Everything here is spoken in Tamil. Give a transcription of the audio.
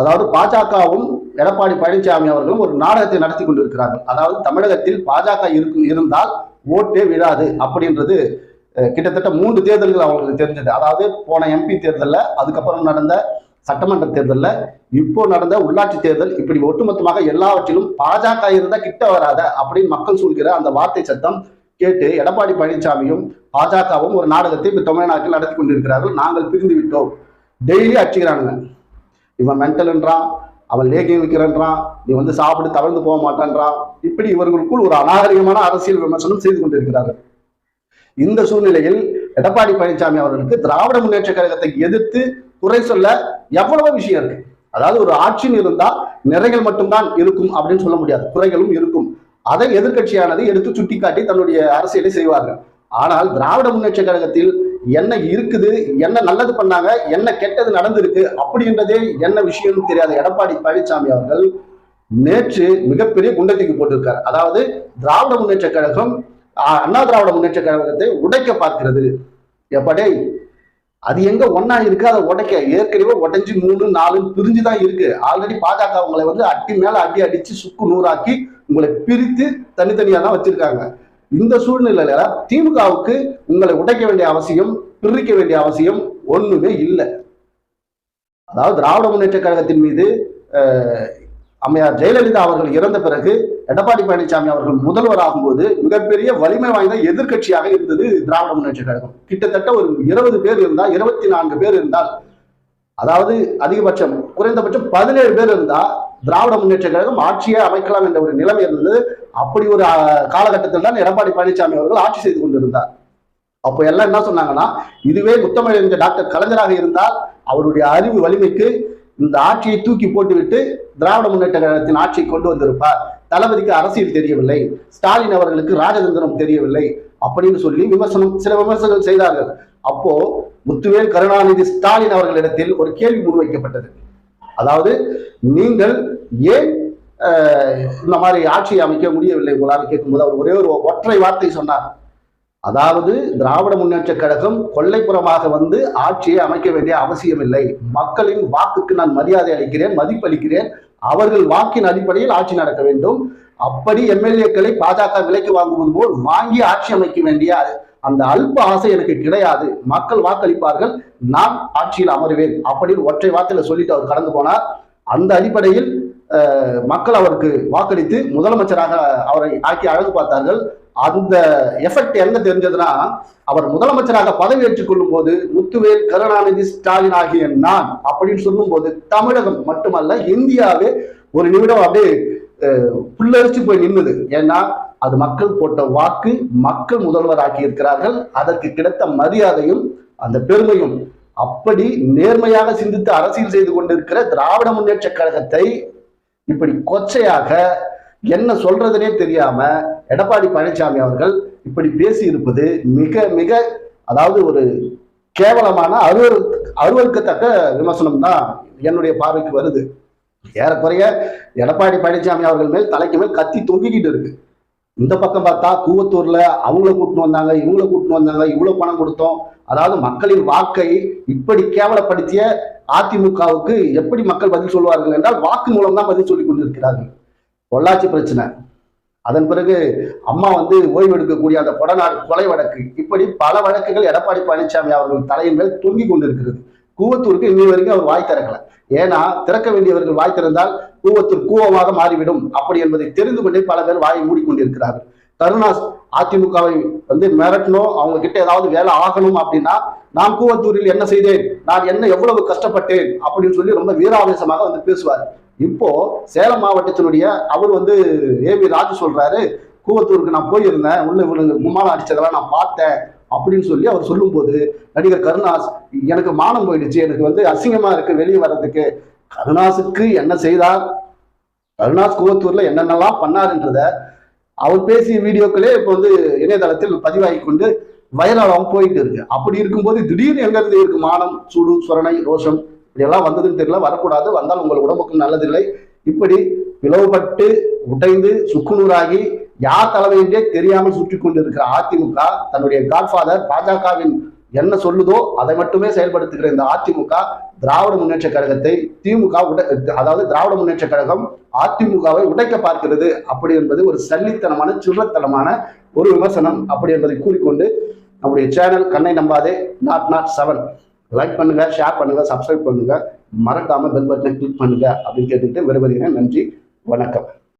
அதாவது பாஜகவும் எடப்பாடி பழனிசாமி அவர்களும் ஒரு நாடகத்தை நடத்தி கொண்டிருக்கிறார்கள். அதாவது தமிழகத்தில் பாஜக இருக்கும் இருந்தால் ஓட்டே விழாது அப்படின்றது கிட்டத்தட்ட மூன்று தேர்தல்கள் அவங்களுக்கு தெரிஞ்சது. அதாவது போன எம்பி தேர்தலில் அதுக்கப்புறம் நடந்த சட்டமன்ற தேர்தலில் இப்போ நடந்த உள்ளாட்சி தேர்தல் இப்படி ஒட்டுமொத்தமாக எல்லாவற்றிலும் பாஜக இருந்தால் கிட்ட வராத அப்படின்னு மக்கள் சொல்கிற அந்த வார்த்தை சத்தம் கேட்டு எடப்பாடி பழனிசாமியும் பாஜகவும் ஒரு நாடகத்தை இப்போ தமிழ்நாட்டில் நடத்தி கொண்டிருக்கிறார்கள். நாங்கள் பிரிந்து விட்டோம். டெய்லி அடிச்சுக்கிறானுங்க. இவன் மென்டல்ன்றான் அவன் லேகியம் விற்கிறன்றான் நீ வந்து சாப்பிட்டு தவழ்ந்து போக மாட்டான்றான். இப்படி இவர்களுக்குள் ஒரு அநாகரிகமான அரசியல் விமர்சனம் செய்து கொண்டிருக்கிறார்கள். இந்த சூழ்நிலையில் எடப்பாடி பழனிசாமி அவர்களுக்கு திராவிட முன்னேற்ற கழகத்தை எதிர்த்து குறை சொல்ல எவ்வளவோ விஷயம் இருக்கு. அதாவது ஒரு ஆட்சின்னு இருந்தா நிறைகள் மட்டும்தான் இருக்கும் அப்படின்னு சொல்ல முடியாது. குறைகளும் இருக்கும். அதை எதிர்கட்சியானது எடுத்து சுட்டிக்காட்டி தன்னுடைய அரசியலை செய்வார்கள். ஆனால் திராவிட முன்னேற்ற கழகத்தில் என்ன இருக்குது என்ன நல்லது பண்ணாங்க என்ன கெட்டது நடந்திருக்கு அப்படின்றதே என்ன விஷயம்னு தெரியாத எடப்பாடி பழனிசாமி அவர்கள் நேற்று மிகப்பெரிய குண்டத்துக்கு போட்டிருக்கார். அதாவது திராவிட முன்னேற்ற கழகம் அண்ணா திராவிட முன்னேற்ற கழகத்தை உடைக்க பார்க்கிறது. எப்படே அது எங்க ஒன்னா இருக்கு? அதை உடைக்க. ஏற்கனவே உடைஞ்சு மூணு நாலு பிரிஞ்சுதான் இருக்கு. ஆல்ரெடி பாஜக உங்களை வந்து அட்டி மேல அடி அடிச்சு சுக்கு நூறாக்கி உங்களை பிரித்து தனித்தனியா தான் வச்சிருக்காங்க. இந்த சூழ்நிலையில திமுகவுக்கு உங்களை உடைக்க வேண்டிய அவசியம் பிரிக்க வேண்டிய அவசியம் ஒண்ணுமே இல்லை. அதாவது திராவிட முன்னேற்ற கழகத்தின் மீது அம்மையார் ஜெயலலிதா அவர்கள் இறந்த பிறகு எடப்பாடி பழனிசாமி அவர்கள் முதல்வர் ஆகும்போது மிகப்பெரிய வலிமை வாய்ந்த எதிர்க்கட்சியாக இருந்தது திராவிட முன்னேற்ற கழகம். கிட்டத்தட்ட ஒரு இருபது பேர் இருந்தால் இருபத்தி நான்கு பேர் இருந்தால் அதாவது அதிகபட்சம் குறைந்தபட்சம் பதினேழு பேர் இருந்தா திராவிட முன்னேற்ற கழகம் ஆட்சியை அமைக்கலாம் என்ற ஒரு நிலைமை இருந்தது. அப்படி ஒரு காலகட்டத்தில் தான் எடப்பாடி பழனிசாமி அவர்கள் ஆட்சி செய்து கொண்டிருந்தார். அப்போ எல்லாம் என்ன சொன்னாங்கன்னா இதுவே முத்தமிழறிஞர் டாக்டர் கலைஞராக இருந்தால் அவருடைய அறிவு வலிமைக்கு இந்த ஆட்சியை தூக்கி போட்டுவிட்டு திராவிட முன்னேற்ற கழகத்தின் ஆட்சியை கொண்டு வந்திருப்பார். தளபதிக்கு அரசியல் தெரியவில்லை. ஸ்டாலின் அவர்களுக்கு ராஜதந்திரம் தெரியவில்லை அப்படின்னு சொல்லி விமர்சனம் சில விமர்சனங்கள் செய்தார்கள். அப்போ முத்துவேல் கருணாநிதி ஸ்டாலின் அவர்களிடத்தில் ஒரு கேள்வி முன்வைக்கப்பட்டது. அதாவது நீங்கள் ஏன் இந்த மாதிரி ஆட்சியை அமைக்க முடியவில்லை உங்களால் கேட்கும்போது அவர் ஒரே ஒரு ஒற்றை வார்த்தை சொன்னார். அதாவது திராவிட முன்னேற்ற கழகம் கொல்லைப்புறமாக வந்து ஆட்சியை அமைக்க வேண்டிய அவசியமில்லை. மக்களின் வாக்குக்கு நான் மரியாதை அளிக்கிறேன் மதிப்பளிக்கிறேன். அவர்கள் வாக்கின் அடிப்படையில் ஆட்சி நடக்க வேண்டும். அப்படி எம்எல்ஏக்களை பாஜக விலைக்கு வாங்குவது போல் வாங்கி ஆட்சி அமைக்க வேண்டிய அந்த அல்ப ஆசை எனக்கு கிடையாது. மக்கள் வாக்களிப்பார்கள் நான் ஆட்சியில் அமருவேன். அப்படின்னு ஒற்றை வார்த்தையில சொல்லிட்டு அவர் கடந்து போனார். அந்த அடிப்படையில் மக்கள் அவருக்கு வாக்களித்து முதலமைச்சராக அவரை ஆக்கி அழகு பார்த்தார்கள். அந்த எஃபெக்ட் எங்க தெரிஞ்சதுன்னா அவர் முதலமைச்சராக பதவியேற்றுக் கொள்ளும் போது முத்துவேல் கருணாநிதி ஸ்டாலின் ஆகிய நான் அப்படின்னு சொல்லும் போது தமிழகம் மட்டுமல்ல இந்தியாவே ஒரு நிமிடம் அப்படியே புல்லரிச்சு போய் நின்றுது ஏன்னா அது மக்கள் போட்ட வாக்கு மக்கள் முதல்வர் ஆக்கி இருக்கிறார்கள். அதற்கு கிடைத்த மரியாதையும் அந்த பெருமையும் அப்படி நேர்மையாக சிந்தித்து அரசியல் செய்து கொண்டிருக்கிற திராவிட முன்னேற்ற கழகத்தை இப்படி கொச்சையாக என்ன சொல்றதுனே தெரியாம எடப்பாடி பழனிசாமி அவர்கள் இப்படி பேசி இருப்பது மிக மிக அதாவது ஒரு கேவலமான அருவரு அருவருக்கத்தக்க விமர்சனம் தான் என்னுடைய பார்வைக்கு வருது. ஏறக்குறைய எடப்பாடி பழனிசாமி அவர்கள் மேல் தலைக்கு மேல் கத்தி தொங்கிக்கிட்டு இருக்கு. இந்த பக்கம் பார்த்தா கூவத்தூர்ல அவங்கள கூட்டின்னு வந்தாங்க இவங்கள கூட்டின்னு வந்தாங்க இவ்வளவு பணம் கொடுத்தோம். அதாவது மக்களின் வாக்கை இப்படி கேவலப்படுத்திய அதிமுகவுக்கு எப்படி மக்கள் பதில் சொல்வார்கள் என்றால் வாக்கு மூலம் தான் பதில் சொல்லி கொண்டிருக்கிறார்கள். பொள்ளாச்சி பிரச்சனை. அதன் பிறகு அம்மா வந்து ஓய்வு எடுக்கக்கூடிய அந்த கொடநாடு கொலை வழக்கு. இப்படி பல வழக்குகள் எடப்பாடி பழனிசாமி அவர்கள் தலையின் மேல் தொங்கிக் கொண்டிருக்கிறது. கூவத்தூருக்கு இன்னி வரைக்கும் அவர் வாய் திறக்கல. ஏன்னா திறக்க வேண்டியவர்கள் வாய் திறந்தால் கூவத்தூர் கூவமாக மாறிவிடும். அப்படி என்பதை தெரிந்து கொண்டே பல பேர் வாயை மூடிக்கொண்டிருக்கிறார்கள். கருணாஸ் அதிமுகவை வந்து மிரட்டணும் அவங்க கிட்ட ஏதாவது வேலை ஆகணும் அப்படின்னா நான் கூவத்தூரில் என்ன செய்தேன்? நான் என்ன எவ்வளவு கஷ்டப்பட்டேன்? அப்படின்னு சொல்லி ரொம்ப வீராவேசமாக வந்து பேசுவார். இப்போ சேலம் மாவட்டத்தினுடைய அவர் வந்து ஏ பி ராஜு சொல்றாரு கூவத்தூருக்கு நான் போயிருந்தேன். உள்ள இவனுங்க கும்மாளம் அடிச்சதெல்லாம் நான் பார்த்தேன். அப்படின்னு சொல்லி அவர் சொல்லும்போது நடிகர் கருணாஸ் எனக்கு மானம் போயிடுச்சு எனக்கு வந்து அசிங்கமா இருக்கு வெளியே வர்றதுக்கு. கருணாஸுக்கு என்ன செய்தார்? கருணாஸ் கூவத்தூர்ல என்னென்னலாம் பண்ணாருன்றத அவர் பேசிய வீடியோக்களே இப்போ வந்து இணையதளத்தில் பதிவாகி கொண்டு வைரலாகவும் போயிட்டு இருக்கு. அப்படி இருக்கும்போது திடீர்னு எங்கிருந்து இருக்கு மானம் சூடு சுரணை ரோஷம்? இப்படியெல்லாம் வந்ததுன்னு தெரியல வரக்கூடாது. வந்தால் உங்கள் உடம்புக்கும் நல்லதில்லை இப்படி பிளவுபட்டு உடைந்து சுக்குநூறாகி யார் தலைமையின்றே தெரியாமல் சுற்றி கொண்டிருக்கிற அதிமுக தன்னுடைய காட்ஃபாதர் பாஜகவின் என்ன சொல்லுதோ அதை மட்டுமே செயல்படுத்துகிற இந்த அதிமுக திராவிட முன்னேற்ற கழகத்தை திமுக உட அதாவது திராவிட முன்னேற்ற கழகம் அதிமுகவை உடைக்க பார்க்கிறது. அப்படி என்பது ஒரு சல்லித்தனமான சில்லத்தனமான ஒரு விமர்சனம். அப்படி என்பதை கூறிக்கொண்டு நம்முடைய சேனல் கண்ணை நம்பாதே நாட் நாட் செவன். லைக் பண்ணுங்க ஷேர் பண்ணுங்க சப்ஸ்கிரைப் பண்ணுங்க. மறக்காம பெல் பட்டனை கிளிக் பண்ணுங்க அப்படின்னு கேட்டுக்கிட்டு விரும்புகிறேன் நன்றி வணக்கம்.